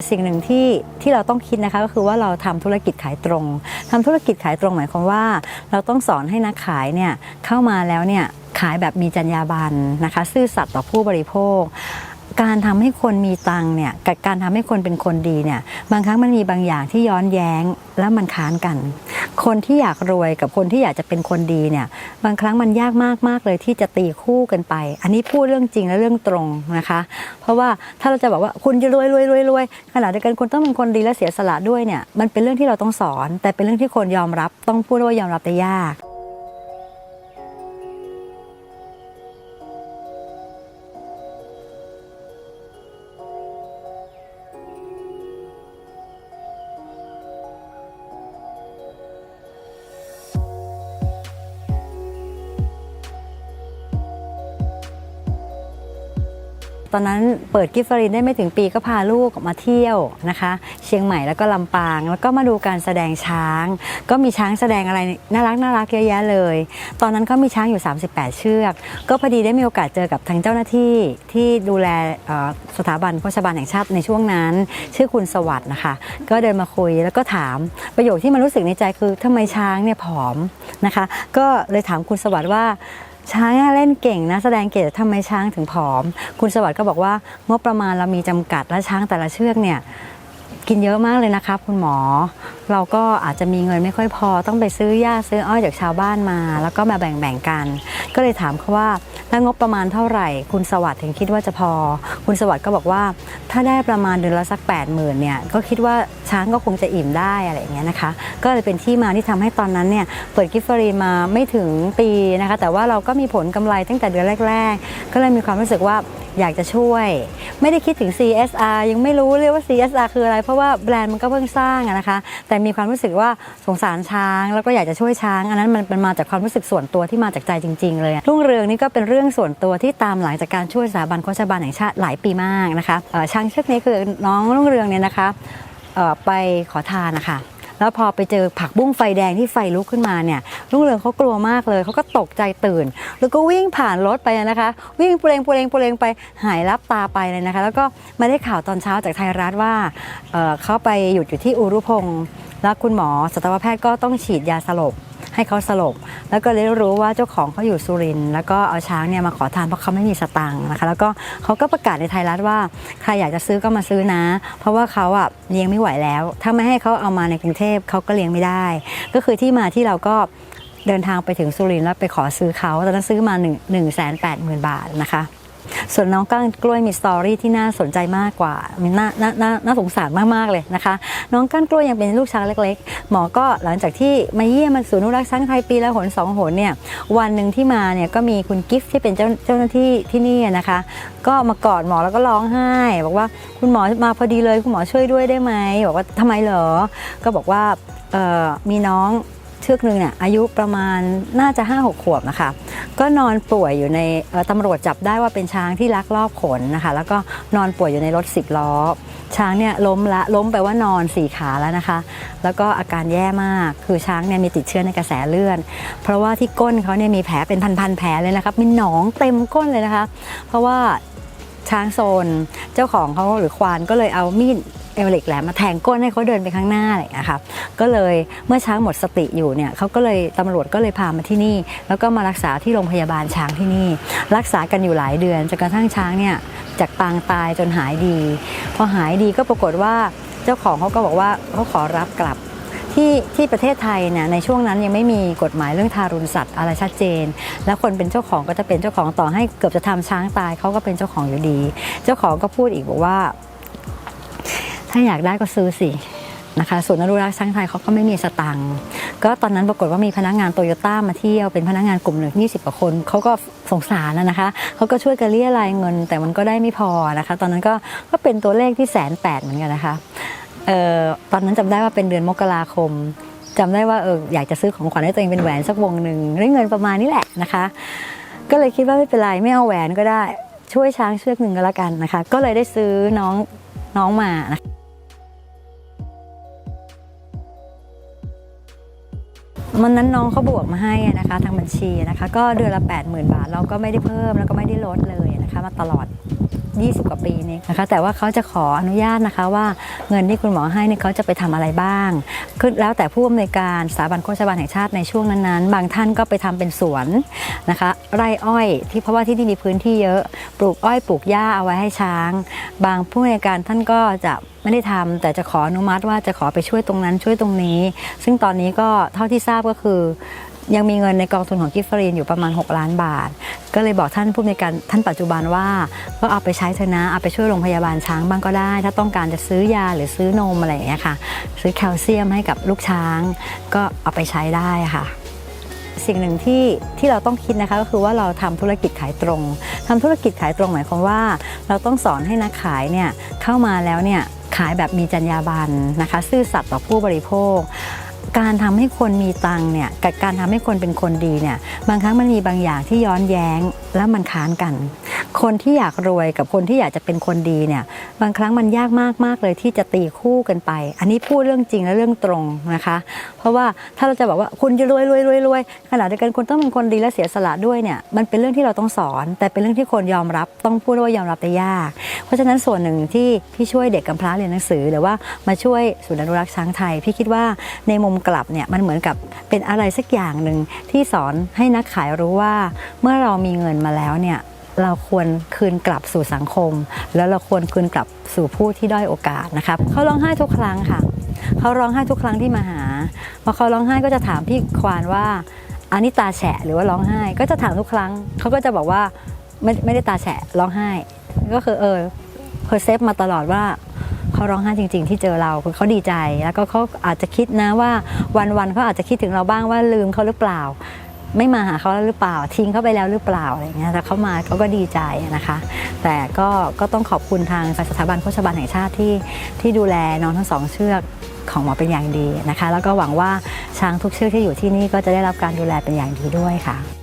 สิ่งหนึ่งที่ที่เราต้องคิดนะคะก็คือว่าเราทำธุรกิจขายตรงทำธุรกิจขายตรงหมายความว่า เราต้องสอนให้นักขายเนี่ยเข้ามาแล้วเนี่ยขายแบบมีจรรยาบรรณนะคะ ซื่อสัตย์ต่อผู้บริโภค การทำให้คนมีตังค์เนี่ยกับการทำให้คนเป็นคนดีเนี่ยบางครั้งมันมีบางอย่างที่ย้อนแย้งแล้วมันค้านกัน คนที่อยากรวยกับคนที่อยากจะเป็นคนดีเนี่ย บางครั้งมันยากมากมากเลยที่จะตีคู่กันไป อันนี้พูดเรื่องจริงและเรื่องตรงนะคะ เพราะว่าถ้าเราจะบอกว่าคุณจะรวยรวยรวยรวยขณะเดียวกันคุณต้องเป็นคนดีและเสียสละด้วยเนี่ย มันเป็นเรื่องที่เราต้องสอน แต่เป็นเรื่องที่คนยอมรับ ต้องพูดว่ายอมรับแต่ยาก ตอนนั้นเปิดกิฟต์ฟรินได้ไม่ถึงปีก็พาลูกมาเที่ยวนะคะ เชียงใหม่แล้วก็ลำปาง แล้วก็มาดูการแสดงช้าง ก็มีช้างแสดงอะไรน่ารักน่ารักเยอะแยะเลย ตอนนั้นเขามีช้างอยู่ 38 เชือก ก็พอดีได้มีโอกาสเจอกับทางเจ้าหน้าที่ที่ดูแลสถาบันโฆษบาลแห่งชาติในช่วงนั้น ชื่อคุณสวัสด์นะคะ ก็เดินมาคุยแล้วก็ถามประโยคที่มันรู้สึกในใจคือทำไมช้างเนี่ยผอมนะคะ ก็เลยถามคุณสวัสด์ว่า ช้างเล่นเก่งนะแสดงเก่งแต่ทำไมช้างถึงผอม คุณสวัสดิ์ก็บอกว่างบประมาณเรามีจำกัดและช้างแต่ละเชือกเนี่ยกินเยอะมากเลยนะครับคุณหมอ เราก็อาจจะมีเงินไม่ค่อยพอต้องไปซื้อหญ้าซื้ออ้อยจากชาวบ้านมา แล้วก็มาแบ่งๆกัน ก็เลยถามเขาว่า ถ้างบประมาณเท่าไหร่ คุณสวัสดิ์ถึงคิดว่าจะพอ คุณสวัสดิ์ก็บอกว่า ถ้าได้ประมาณเดือนละสัก8ปดหมื่นเนี่ยก็คิดว่าช้างก็คงจะอิ่มได้อะไรอย่างเงี้ยนะคะ ก็เลยเป็นที่มาที่ทำให้ตอนนั้นเนี่ยเปิดกิฟต์ฟรีมาไม่ถึงปีนะคะ แต่ว่าเราก็มีผลกำไรตั้งแต่เดือนแรก ๆ ก็เลยมีความรู้สึกว่า อยากจะช่วย ไม่ได้คิดถึง CSR ยังไม่รู้เลยว่า CSR คืออะไร เพราะว่าแบรนด์มันก็เพิ่งสร้างนะคะ แต่มีความรู้สึกว่าสงสารช้าง แล้วก็อยากจะช่วยช้าง อันนั้นมันเป็นมาจากความรู้สึกส่วนตัวที่มาจากใจจริง ๆ เลยรุ่งเรืองนี่ก็เป็นเรื่องส่วนตัวที่ตามหลังจากการช่วยสถาบันโฆษบาลแห่งชาติหลายปีมากนะคะช้างเชือกนี้คือน้องรุ่งเรืองเนี่ยนะคะไปขอทานนะคะ แล้วพอไปเจอผักบุ้งไฟแดงที่ไฟลุกขึ้นมาเนี่ยลุงเรืองเขากลัวมากเลยเขาก็ตกใจตื่น แล้วก็วิ่งผ่านรถไปนะคะ วิ่งเปลงเปลงเปลงไปหายลับตาไปเลยนะคะ แล้วก็มาได้ข่าวตอนเช้าจากไทยรัฐว่าเเขาไปหยุดอยู่ที่อุรุพงศ์แล้วคุณหมอสัตวแพทย์ก็ต้องฉีดยาสลบ ให้เขาสลบ แล้วก็เลยรู้ว่าเจ้าของเขาอยู่สุรินทร์แล้วก็เอาช้างเนี่ยมาขอทานเพราะเขาไม่มีสตังค์นะคะ แล้วก็เขาก็ประกาศในไทยรัฐว่าใครอยากจะซื้อก็มาซื้อนะ เพราะว่าเขาอะเลี้ยงไม่ไหวแล้ว ถ้าไม่ให้เขาเอามาในกรุงเทพเขาก็เลี้ยงไม่ได้ ก็คือที่มาที่เราก็เดินทางไปถึงสุรินทร์แล้วไปขอซื้อเขาตอนนั้นซื้อมา1นึ่งหนึ่งแสนแปดหมื่นบาทนะคะ ส่วนน้องก้านกล้วยมีสตอรี่ที่น่าสนใจมากกว่ามีน่าน่าน่าน่าสงสารมากๆเลยนะคะ น้องก้านกล้วยยังเป็นลูกช้างเล็ก ๆ หมอก็หลังจากที่มาเยี่ยมมันศูนย์อนุรักษ์ช้างไทยปีละหนสองหนเนี่ยวันหนึ่งที่มาเนี่ยก็มีคุณกิฟต์ที่เป็นเจ้าเจ้าหน้าที่ที่นี่นะคะ ก็มากอดหมอแล้วก็ร้องไห้ บอกว่าคุณหมอมาพอดีเลยคุณหมอช่วยด้วยได้ไหมบอกว่าทำไมเหรอก็บอกว่ามีน้อง เชือกหนึ่งเนี่ยอายุประมาณน่าจะ 5-6 ขวบนะคะ ก็นอนป่วยอยู่ในตำรวจจับได้ว่าเป็นช้างที่ลักลอบขนนะคะ แล้วก็นอนป่วยอยู่ในรถ 10 ล้อ ช้างเนี่ยล้มละล้มไปว่านอนสี่ขาแล้วนะคะ แล้วก็อาการแย่มากคือช้างเนี่ยมีติดเชื้อในกระแสเลือดเพราะว่าที่ก้นเขาเนี่ยมีแผลเป็นพันๆแผลเลยนะครับมีหนองเต็มก้นเลยนะคะ เพราะว่าช้างโซน เจ้าของเขาหรือควานก็เลยเอามีด เอลเล็กแหลมมาแทงก้นให้เขาเดินไปข้างหน้าอะไรอย่างเงี้ยค่ะก็เลยเมื่อช้างหมดสติอยู่เนี่ยเขาก็เลยตำรวจก็เลยพามาที่นี่ แล้วก็มารักษาที่โรงพยาบาลช้างที่นี่ รักษากันอยู่หลายเดือนจนกระทั่งช้างเนี่ยจากปางตายจนหายดี พอหายดีก็ปรากฏว่าเจ้าของเขาก็บอกว่าเขาขอรับกลับที่ที่ประเทศไทยเนี่ยในช่วงนั้นยังไม่มีกฎหมายเรื่องทารุณสัตว์อะไรชัดเจน แล้วคนเป็นเจ้าของก็จะเป็นเจ้าของต่อให้เกือบจะทำช้างตายเขาก็เป็นเจ้าของอยู่ดี เจ้าของก็พูดอีกบอกว่า ถ้าอยากได้ก็ซื้อสินะคะส่วนย์อนุรักษ์ช้างไทยเขาก็ไม่มีสตังค์ก็ตอนนั้นปรากฏว่ามีพนักงานโตโยต้ามาเที่ยวเป็นพนักงานกลุ่มหนึ่งยี่สิบกว่าคนเขาก็สงสารนะคะเขาก็ช่วยกันเรียรายเงิน แต่มันก็ได้ไม่พอนะคะ ตอนนั้นก็ก็เป็นตัวเลขที่แสนแปดเหมือนกันนะคะเอ่อตอนนั้นจำได้ว่าเป็นเดือนมกราคมจำได้ว่าเอออยากจะซื้อของขวัญให้ตัวเองเป็นแหวนสักวงหนึ่งได้เงินประมาณนี้แหละนะคะ ก็เลยคิดว่าไม่เป็นไรไม่เอาแหวนก็ได้ช่วยช้างเชือกหนึ่งก็แล้วกันนะคะ ก็เลยได้ซื้อน้องน้องมานะคะ มันนั้นน้องเขาบวกมาให้นะคะ ทางบัญชีนะคะ ก็เดือนละ 8 0,000 บาท เราก็ไม่ได้เพิ่มแล้วก็ไม่ได้ลดเลยนะคะ มาตลอด 20 กว่าปีนี้นะคะ แต่ว่าเขาจะขออนุญาตนะคะว่าเงินที่คุณหมอให้เนี่ยเขาจะไปทำอะไรบ้างคือแล้วแต่ผู้อำนวยการสถาบันโฆษบาลแห่งชาติในช่วงนั้นๆ บางท่านก็ไปทำเป็นสวนนะคะ ไร่อ้อยที่เพราะว่าที่นี่มีพื้นที่เยอะปลูกอ้อยปลูกหญ้าเอาไว้ให้ช้าง บางผู้อำนวยการท่านก็จะไม่ได้ทำแต่จะขออนุมัติว่าจะขอไปช่วยตรงนั้นช่วยตรงนี้ ซึ่งตอนนี้ก็เท่าที่ทราบก็คือ ยังมีเงินในกองทุนของกิฟฟรีนอยู่ประมาณ 6 ล้านบาท ก็เลยบอกท่านผู้อำนการท่านปัจจุบันว่า ก็เอาไปใช้เถอะนะเอาไปช่วยโรงพยาบาลช้างบ้างก็ได้ ถ้าต้องการจะซื้อยาหรือซื้อนมอะไรอย่างเงี้ยค่ะ ซื้อแคลเซียมให้กับลูกช้าง ก็เอาไปใช้ได้ค่ะสิ่งหนึ่งที่ที่เราต้องคิดนะคะก็คือว่าเราทำธุรกิจขายตรงทำธุรกิจขายตรงหมายความว่า เราต้องสอนให้นักขายเนี่ยเข้ามาแล้วเนี่ยขายแบบมีจรรยาบรรณนะคะ ซื่อสัตย์ต่อผู้บริโภค การทำให้คนมีตังค์เนี่ยกับการทำให้คนเป็นคนดีเนี่ยบางครั้งมันมีบางอย่างที่ย้อนแย้งแล้วมันค้านกัน คนที่อยากรวยกับคนที่อยากจะเป็นคนดีเนี่ย บางครั้งมันยากมากมากเลยที่จะตีคู่กันไป อันนี้พูดเรื่องจริงและเรื่องตรงนะคะ เพราะว่าถ้าเราจะบอกว่าคุณจะรวยรวยรวยรวยขณะเดียวกันคุณต้องเป็นคนดีและเสียสละด้วยเนี่ยมันเป็นเรื่องที่เราต้องสอน แต่เป็นเรื่องที่คนยอมรับต้องพูดว่ายอมรับแต่ยาก เพราะฉะนั้นส่วนหนึ่งที่พี่ช่วยเด็กกำพร้าเรียนหนังสือหรือว่ามาช่วยศูนย์อนุรักษ์ช้างไทย พี่คิดว่าในมุมกลับเนี่ยมันเหมือนกับเป็นอะไรสักอย่างหนึ่งที่สอนให้นักขายรู้ว่าเมื่อเรามีเงินมาแล้วเนี่ย เราควรคืนกลับสู่สังคม แล้วเราควรคืนกลับสู่ผู้ที่ด้อยโอกาสนะครับเขาร้องไห้ทุกครั้งค่ะเขาร้องไห้ทุกครั้งที่มาหาพอเขาร้องไห้ก็จะถามพี่ควานว่าอันนี้ตาแฉะหรือว่าร้องไห้ ก็จะถามทุกครั้งเขาก็จะบอกว่าไม่ไม่ได้ตาแฉะร้องไห้ ก็คือเออเพอร์เซฟมาตลอดว่าเขาร้องไห้จริง ๆ ที่เจอเราคือเขาดีใจ แล้วก็เขาอาจจะคิดนะว่าวันๆเขาอาจจะคิดถึงเราบ้างว่าลืมเขาหรือเปล่า ไม่มาหาเขาแล้วหรือเปล่า ทิ้งเขาไปแล้วหรือเปล่าอะไรเงี้ยแต่เขามาเขาก็ดีใจนะคะ แต่ก็ก็ต้องขอบคุณทางสถาบันโฆษบาลแห่งชาติที่ที่ดูแลน้องทั้งสองเชือกของหมอเป็นอย่างดีนะคะ แล้วก็หวังว่าช้างทุกเชือกที่อยู่ที่นี่ก็จะได้รับการดูแลเป็นอย่างดีด้วยค่ะ